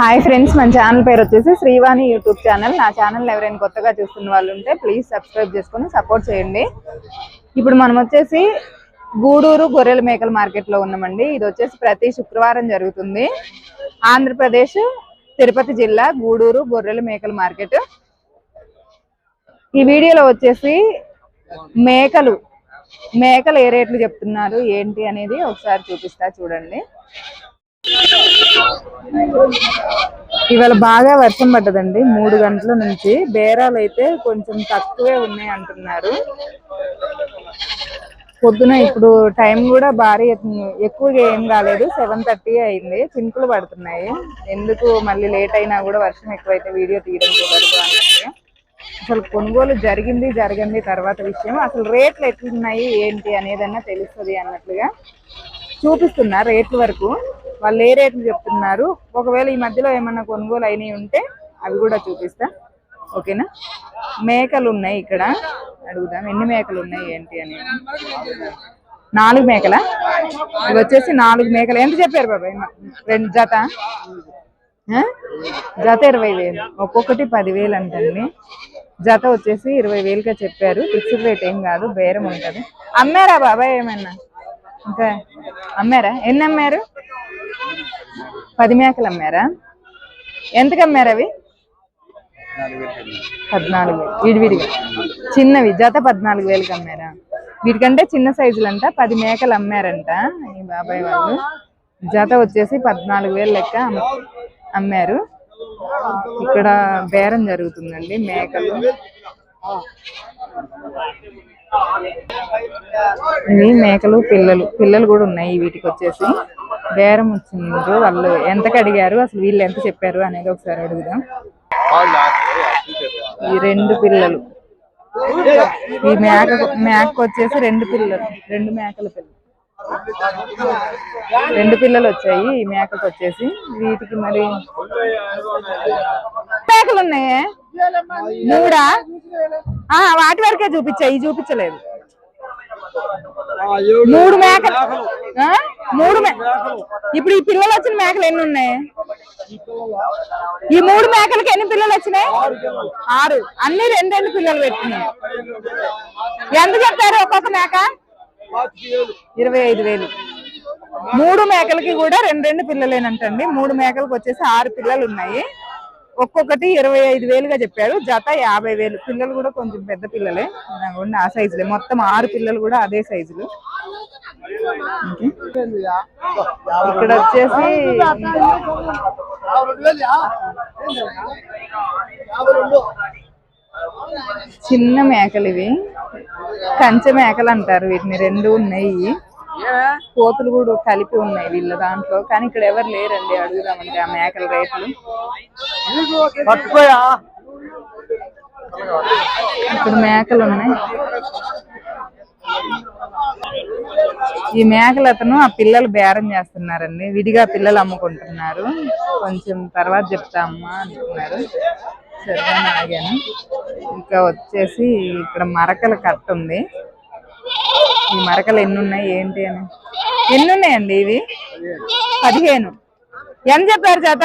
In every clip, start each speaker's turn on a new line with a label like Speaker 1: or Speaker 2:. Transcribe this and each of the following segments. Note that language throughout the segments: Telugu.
Speaker 1: హాయ్ ఫ్రెండ్స్ మన ఛానల్ పేరు వచ్చేసి శ్రీవాణి యూట్యూబ్ ఛానల్. నా ఛానల్ ఎవరైనా కొత్తగా చూస్తున్న వాళ్ళు ఉంటే ప్లీజ్ సబ్స్క్రైబ్ చేసుకొని సపోర్ట్ చేయండి. ఇప్పుడు మనం వచ్చేసి గూడూరు గొర్రెల మేకల మార్కెట్లో ఉన్నామండి. ఇది వచ్చేసి ప్రతి శుక్రవారం జరుగుతుంది. ఆంధ్రప్రదేశ్ తిరుపతి జిల్లా గూడూరు గొర్రెల మేకల మార్కెట్. ఈ వీడియోలో వచ్చేసి మేకలు మేకలు ఏ రేట్లు చెప్తున్నారు ఏంటి అనేది ఒకసారి చూపిస్తా చూడండి. ఇవాళ బాగా వర్షం పడ్డదండి మూడు గంటల నుంచి. బేరాలు అయితే కొంచెం తక్కువే ఉన్నాయి అంటున్నారు. పొద్దున ఇప్పుడు టైం కూడా భారీ ఎక్కువగా ఏం కాలేదు సెవెన్ థర్టీ అయింది. చినుకులు పడుతున్నాయి. ఎందుకు మళ్ళీ లేట్ అయినా కూడా వర్షం ఎక్కువైతే వీడియో తీయడం కుదరదు అన్నట్టు అసలు కొనుగోలు జరిగింది జరిగింది తర్వాత విషయం. అసలు రేట్లు ఎట్లున్నాయి ఏంటి అనేదన్నా తెలుస్తుంది అన్నట్లుగా చూపిస్తున్నా రేట్ల వరకు. వాళ్ళు ఏ రేట్లు చెప్తున్నారు? ఒకవేళ ఈ మధ్యలో ఏమన్నా కొనుగోలు అయినవి ఉంటే అవి కూడా చూపిస్తా. ఓకేనా? మేకలు ఉన్నాయి ఇక్కడ. అడుగుదాం. ఎన్ని మేకలు ఉన్నాయి ఏంటి అని. నాలుగు మేకలా? ఇవి వచ్చేసి నాలుగు మేకలు. ఎంత చెప్పారు బాబాయ్? రెండు జత? జత ఇరవై వేలు. ఒక్కొక్కటి పదివేలు అంటండి. జత వచ్చేసి ఇరవై వేలుగా చెప్పారు. ఫిక్స్డ్ రేట్ ఏం కాదు బేరం ఉంటుంది. అమ్మారా బాబాయ్ ఏమన్నా? ఇంకా అమ్మారా? ఎన్ని అమ్మారు? పది మేకలు అమ్మారా? ఎంతకు అమ్మారు అవి? పద్నాలుగు వేలు. విడివిడిగా చిన్నవి. జత పద్నాలుగు వేలకు అమ్మారా? వీటికంటే చిన్న సైజులు అంట పది మేకలు అమ్మారంట ఈ బాబాయ్ వాళ్ళు. జత వచ్చేసి పద్నాలుగు వేలు లెక్క అమ్మారు. ఇక్కడ బేరం జరుగుతుందండి మేకలు. ఇవి మేకలు పిల్లలు. పిల్లలు కూడా ఉన్నాయి వీటికి వచ్చేసి. బేరం వచ్చిందో వాళ్ళు. ఎంతకు అడిగారు? అసలు వీళ్ళు ఎంత చెప్పారు అనేది ఒకసారి అడుగుదాం. ఈ రెండు పిల్లలు. ఈ మేక మేకకు వచ్చేసి రెండు పిల్లలు. రెండు మేకల పిల్లలు. రెండు పిల్లలు వచ్చాయి ఈ మేకకు వచ్చేసి. వీటికి మరి మేకలు ఉన్నాయే? మూడా? వాటి వరకే చూపించాయి చూపించలేదు. మూడు మేకలు? మూడు ఇప్పుడు ఈ పిల్లలు వచ్చిన మేకలు ఎన్ని ఉన్నాయి? ఈ మూడు మేకలకి ఎన్ని పిల్లలు వచ్చినాయి? ఆరు. అన్ని రెండు రెండు పిల్లలు పెట్టినాయి ఎంత చెప్తారు ఒక్కొక్క మేక? ఇరవై ఐదు వేలు. మూడు మేకలకి కూడా రెండు రెండు పిల్లలేనంటండి. మూడు మేకలకు వచ్చేసి ఆరు పిల్లలు ఉన్నాయి. ఒక్కొక్కటి ఇరవై ఐదు వేలుగా చెప్పారు జత యాభై వేలు. పిల్లలు కూడా కొంచెం పెద్ద పిల్లలే. ఉన్న ఆ సైజులే మొత్తం ఆరు పిల్లలు కూడా అదే సైజులు ఇక్కడ వచ్చేసి చిన్న మేకలు ఇవి. కంచె మేకలు అంటారు వీటిని. రెండు ఉన్నాయి. కోతులు కూడా కలిపి ఉన్నాయి వీళ్ళ దాంట్లో. కానీ ఇక్కడ ఎవరు లేరండి. అడుగుదామంటే ఆ మేకల రేట్లు. ఇక్కడ మేకలు ఉన్నాయి. ఈ మేకలు అతను ఆ పిల్లలు బేరం చేస్తున్నారండి. విడిగా పిల్లలు అమ్ముకుంటున్నారు. కొంచెం తర్వాత చెప్తామా అంటున్నారు. సరే ఆగాను. ఇంకా వచ్చేసి ఇక్కడ మరకల కట్ట ఉంది. ఈ మరకలు ఎన్ని ఉన్నాయి ఏంటి అని? ఎన్ని ఉన్నాయండి ఇవి? పదిహేను. ఎంత చెప్పారు చేత?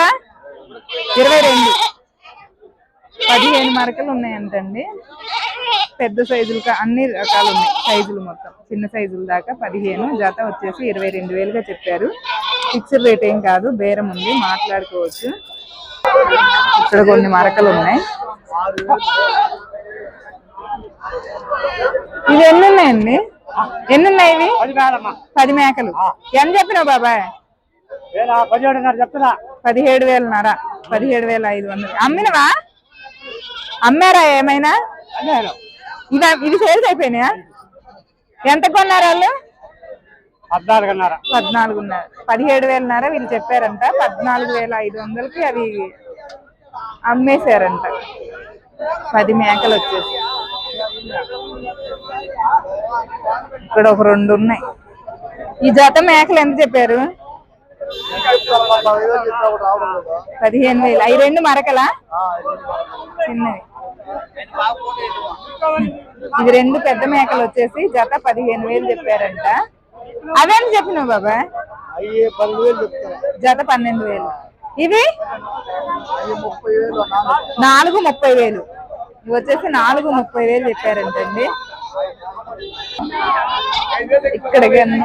Speaker 1: ఇరవై రెండు. పదిహేను మరకలు ఉన్నాయంటండి. పెద్ద సైజులు అన్ని రకాలు ఉన్నాయి. సైజులు మొత్తం. చిన్న సైజుల దాకా పదిహేను జత వచ్చేసి ఇరవై రెండు వేలుగా చెప్పారు. ఫిక్స్డ్ రేట్ ఏం కాదు బేరం ఉంది మాట్లాడుకోవచ్చు. ఇక్కడ కొన్ని మరకలు ఉన్నాయి. ఇవి ఎన్ని ఉన్నాయండి? ఎన్ని ఉన్నాయి ఇవి? పది మేకలు. ఎంత చెప్పినావు బాబాయ్?
Speaker 2: పదిహేడున్నర చెప్తున్నా.
Speaker 1: పదిహేడు వేలన్నర పదిహేడు వేల ఐదు వందలు అమ్మినవా? అమ్మారా ఏమైనా? ఇవి ఇవి సేల్స్ అయిపోయినాయా? ఎంత కొన్నారు వాళ్ళు?
Speaker 2: పద్నాలుగున్నర.
Speaker 1: పద్నాలుగున్నర. పదిహేడు వేలన్నర వీళ్ళు చెప్పారంట. పద్నాలుగు వేల ఐదు వందలకి అవి అమ్మేశారంట. పది మేకలు వచ్చేసి ఇక్కడ ఒక రెండు ఉన్నాయి ఈ జత మేకలు ఎంత చెప్పారు? పదిహేను వేలు. అవి రెండు మరకలా? చిన్నవి. ఇది రెండు పెద్ద మేకలు వచ్చేసి జత పదిహేను వేలు చెప్పారంట. అవేంటి చెప్పినావు బాబా? జత పన్నెండు వేలు. ఇవి? నాలుగు. ముప్పై వేలు. ఇవి వచ్చేసి నాలుగు ముప్పై వేలు చెప్పారంటండి. ఇక్కడ ఎన్ని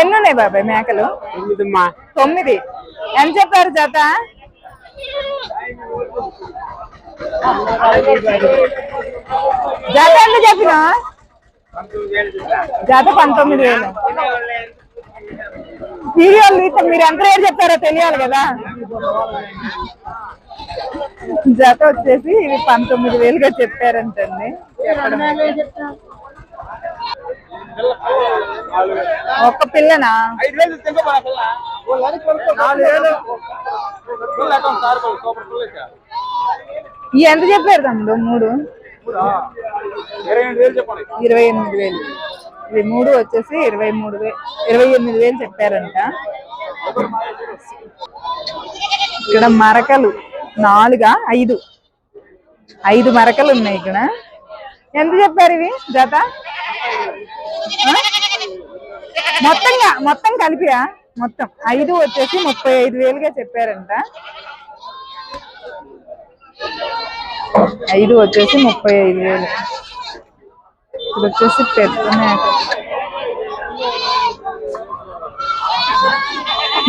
Speaker 1: ఎన్ని ఉన్నాయి బాబాయ్ మేకలు? తొమ్మిది. ఎంత చెప్పారు జత? జత ఎంత చెప్పిన? జత పంతొమ్మిది వేలు. వీడియోలు మీరు ఎంత రేటు చెప్పారో తెలియాలి కదా. జత వచ్చేసి ఇవి పంతొమ్మిది వేలుగా చెప్పారంటండి. చెప్పడం ఒక్క పిల్లనా? ఎంత చెప్పారు తమ్ముడు? మూడు?
Speaker 2: ఇరవై ఎనిమిది వేలు
Speaker 1: ఇవి మూడు వచ్చేసి ఇరవై మూడు వేలు ఇరవై ఎనిమిది వేలు చెప్పారంట. ఇక్కడ మరకలు. నాలుగా? ఐదు. ఐదు మరకలు ఉన్నాయి ఇక్కడ. ఎంత చెప్పారు ఇవి? జత? మొత్తంగా మొత్తం కలిపియా మొత్తం. ఐదు వచ్చేసి ముప్పై ఐదు వేలుగా చెప్పారంట. ఐదు వచ్చేసి ముప్పై ఐదు వేలు. ఇది వచ్చేసి పెద్ద మేక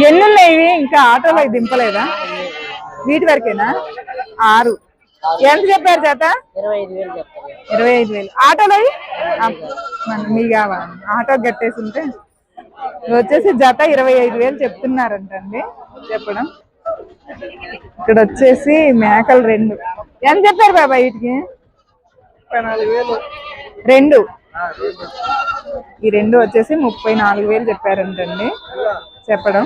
Speaker 1: ఎన్ని ఉన్నాయి ఇవి? ఇంకా ఆటోలో దింపలేదా? వీటి వరకేనా? ఆరు. ఎంత చెప్పారు చేత
Speaker 3: ఇరవై ఐదు వేలు
Speaker 1: ఆటోలో మీ కావాలి ఆటో కట్టేసి ఉంటే వచ్చేసి జత ఇరవై ఐదు వేలు చెప్తున్నారంటండి చెప్పడం ఇక్కడ వచ్చేసి మేకలు రెండు ఎంత చెప్పారు బాబాయ్ వీటికి
Speaker 2: ముప్పై నాలుగు వేలు
Speaker 1: రెండు ఈ రెండు వచ్చేసి ముప్పై నాలుగు వేలు చెప్పారంటండి చెప్పడం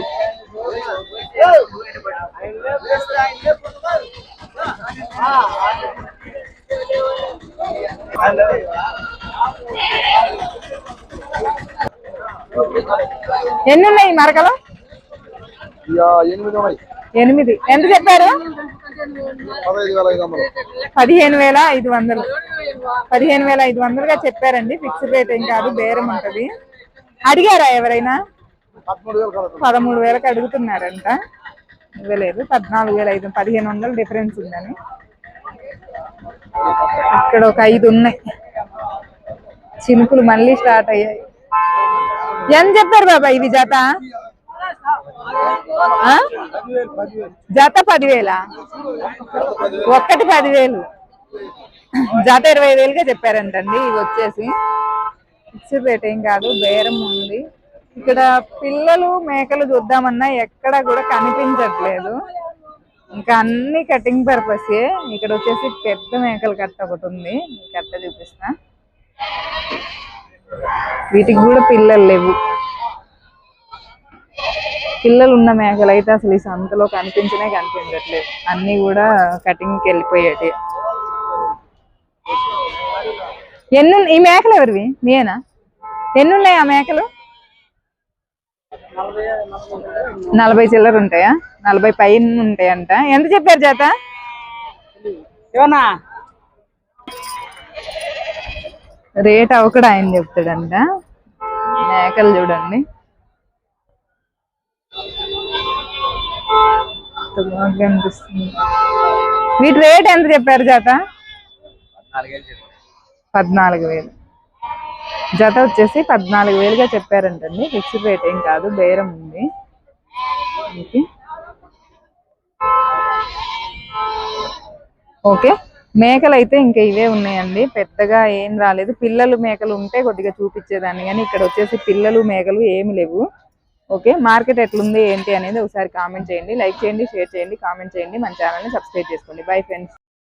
Speaker 1: ఎన్ని ఉన్నాయి మరకలు
Speaker 2: ఎనిమిది
Speaker 1: ఎంత చెప్పారు? పదిహేను వేల ఐదు వందలు. పదిహేను వేల ఐదు వందలుగా చెప్పారండి. ఫిక్స్డ్ రేట్ ఏం కాదు బేరం ఉంటది. అడిగారా ఎవరైనా?
Speaker 2: పదమూడు
Speaker 1: వేలకు అడుగుతున్నారంట. ఇవ్వలేదు. పద్నాలుగు వేల ఐదు పదిహేను వందలు డిఫరెన్స్ ఉందని. ఇక్కడ ఒక ఐదు ఉన్నాయి. చినుకులు మళ్ళీ స్టార్ట్ అయ్యాయి. ఎంత చెప్పారు బాబా ఇది జత? ఆ? జత పదివేల? ఒక్కటి పదివేలు. జత ఇరవై వేలుగా చెప్పారంటండి. ఇవి వచ్చేసి. ఇచ్చిపేట ఏం కాదు. బేరం ఉంది. ఇక్కడ పిల్లలు మేకలు చూద్దామన్నా ఎక్కడ కూడా కనిపించట్లేదు. ఇంకా అన్ని కటింగ్ పర్పస్ ఇక్కడ వచ్చేసి పెద్ద మేకలు కట్ట ఒకటి ఉంది. కట్ట చూపిస్తా. వీటికి కూడా పిల్లలు లేవు. పిల్లలు ఉన్న మేకలు అయితే అసలు ఈ సంతలో కనిపించనే కనిపించట్లేదు. అన్ని కూడా కటింగ్కి వెళ్ళిపోయాయి ఎన్ని ఈ మేకలు ఎవరివి? మీయేనా? ఎన్ని ఉన్నాయి ఆ మేకలు? నలభై చిల్లర ఉంటాయా? నలభై పైన ఉంటాయంట. ఎంత చెప్పారు చేత రేట్ అవకడ ఆయన చెప్తాడంట. మేకలు చూడండి. బాగా కనిపిస్తుంది వీటి రేట్ ఎంత చెప్పారు జత? పద్నాలుగు వేలు. జత వచ్చేసి పద్నాలుగు వేలుగా చెప్పారంటండి. ఫిక్స్డ్ రేట్ ఏం కాదు బేరం ఉంది. ఓకే. మేకలు అయితే ఇంకా ఇవే ఉన్నాయండి. పెద్దగా ఏం రాలేదు. పిల్లలు మేకలు ఉంటే కొద్దిగా చూపించేదాన్ని. కానీ ఇక్కడ వచ్చేసి పిల్లలు మేకలు ఏమి లేవు. ఓకే. మార్కెట్ ఎట్లుంది ఏంటి అనేది ఒకసారి కామెంట్ చేయండి. లైక్ చేయండి షేర్ చేయండి కామెంట్ చేయండి. మన ఛానల్ని సబ్స్క్రైబ్ చేసుకోండి. Bye friends.